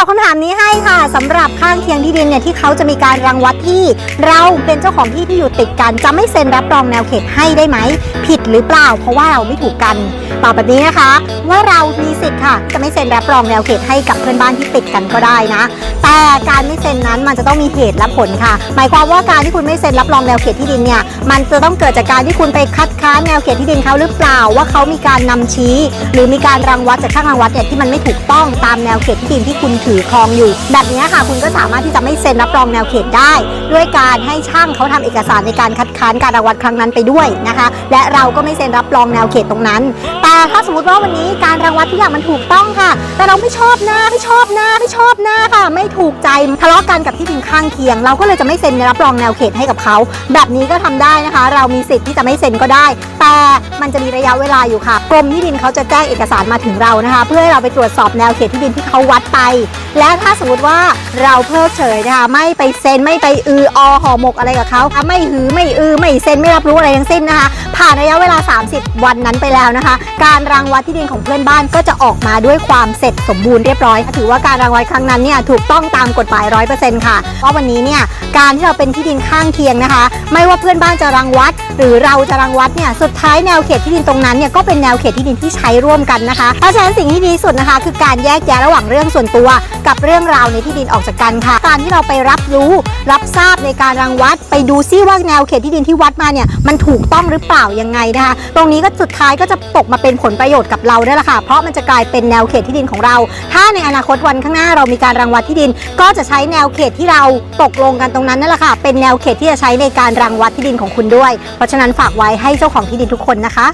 อบคำถามนี้ให้ค่ะสำหรับข้างเคียงที่ดินเนี่ยที่เขาจะมีการรังวัดที่ เราเป็นเจ้าของที่ที่อยู่ติดกัน จะไม่เซ็นรับรองแนวเขตให้ได้ไหม ผิดหรือเปล่า เพราะว่าเราไม่ถูกกันตอบแบบนี้นะคะ ว่าเรามีสิทธิ์ค่ะ จะไม่เซ็นรับรองแนวเขตให้กับเพื่อนบ้านที่ติดกันก็ได้นะ แต่การไม่เซ็นนั้นมันจะต้องมีเหตุและผลค่ะ หมายความว่าการที่คุณไม่เซ็นรับรองแนวเขตที่ดินเนี่ยมันจะต้องเกิดจากการที่คุณไปคัดค้านแนวเขตที่ดินเขาหรือเปล่าว่าเขามีการนำชี้ หรือมีการรังวัดจากข้างรังวัดเนี่ยที่มันไม่ถูกต้องตามแนวเขตที่ดินที่คุณถือครองอยู่ แบบนี้ค่ะคุณก็สามารถที่จะไม่เซ็นรับรองแนวเขตได้ ด้วยการให้ช่างเขาทำเอกสารในการคัดค้านการรังวัดครั้งนั้นไปด้วยนะคะ และเราก็ไม่เซ็นรับรองแนวเขตตรงนั้น แต่ถ้าสมมติว่าวันนี้การรังวัดทุกอย่างมันถูกต้องค่ะ แต่เราไม่ชอบหน้าไม่ชอบหน้าไม่ชอบหน้าค่ะ ไม่ถูกใจทะเลาะกันกับที่ดินข้างเคียง เราก็เลยจะไม่เซ็นรับรองแนวเขตให้กับเขาแบบนี้ก็ทำได้นะคะ เรามีสิทธิ์ที่จะไม่เซ็นก็ได้ แต่มันจะมีระยะเวลาอยู่ค่ะ กรมที่ดินเขาจะแจ้งเอกสารมาถึงเรานะคะ เพื่อให้เราไปตรวจสอบแนวเขตที่ดินที่เขาวัดไป และถ้าสมมติว่าเราเพิกเฉยนะคะไม่ไปเซ็นไม่ไปอืออห่อหมกอะไรกับเขาไม่หือไม่อือไม่เซ็นไม่รับรู้อะไรทั้งสิ้นนะคะ ผ่านระยะเวลา 30 วันนั้นไปแล้วนะคะ การรังวัดที่ดินของเพื่อนบ้านก็จะออกมาด้วยความเสร็จสมบูรณ์เรียบร้อย ถือว่าการรังวัดครั้งนั้นเนี่ยถูกต้องตามกฎหมาย100%ค่ะเพราะวันนี้เนี่ยการที่เราเป็นที่ดินข้างเคียงนะคะ ไม่ว่าเพื่อนบ้านจะรังวัด หรือเราจะรังวัดเนี่ยสุดท้ายแนวเขตที่ดินตรงนั้นเนี่ยก็เป็นแนวเขตที่ดินที่ใช้ร่วมกันนะคะ เพราะฉะนั้นสิ่งที่ดีสุดนะคะ คือการแยกแยะระหว่างเรื่องส่วนตัว กับเรื่องราวในที่ดินออกจากกันค่ะ การที่เราไปรับรู้รับทราบในการรังวัด ไปดูซิว่าแนวเขตที่ดินที่วัดมาเนี่ยมันถูกต้องหรือเปล่ายังไงนะคะ ตรงนี้ก็สุดท้ายก็จะตกมาเป็นผลประโยชน์กับเราได้ละค่ะ เพราะมันจะกลายเป็นแนวเขตที่ดินของเรา ถ้าในอนาคตวันข้างหน้าเรามีการรังวัดที่ดิน ก็จะใช้แนวเขตที่เราตกลงกันตรงนั้นนั่นแหละค่ะ เป็นแนวเขตที่จะใช้ในการรังวัดที่ดินของคุณด้วย เพราะฉะนั้นฝากไว้ให้เจ้าของที่ดินทุกคนนะคะ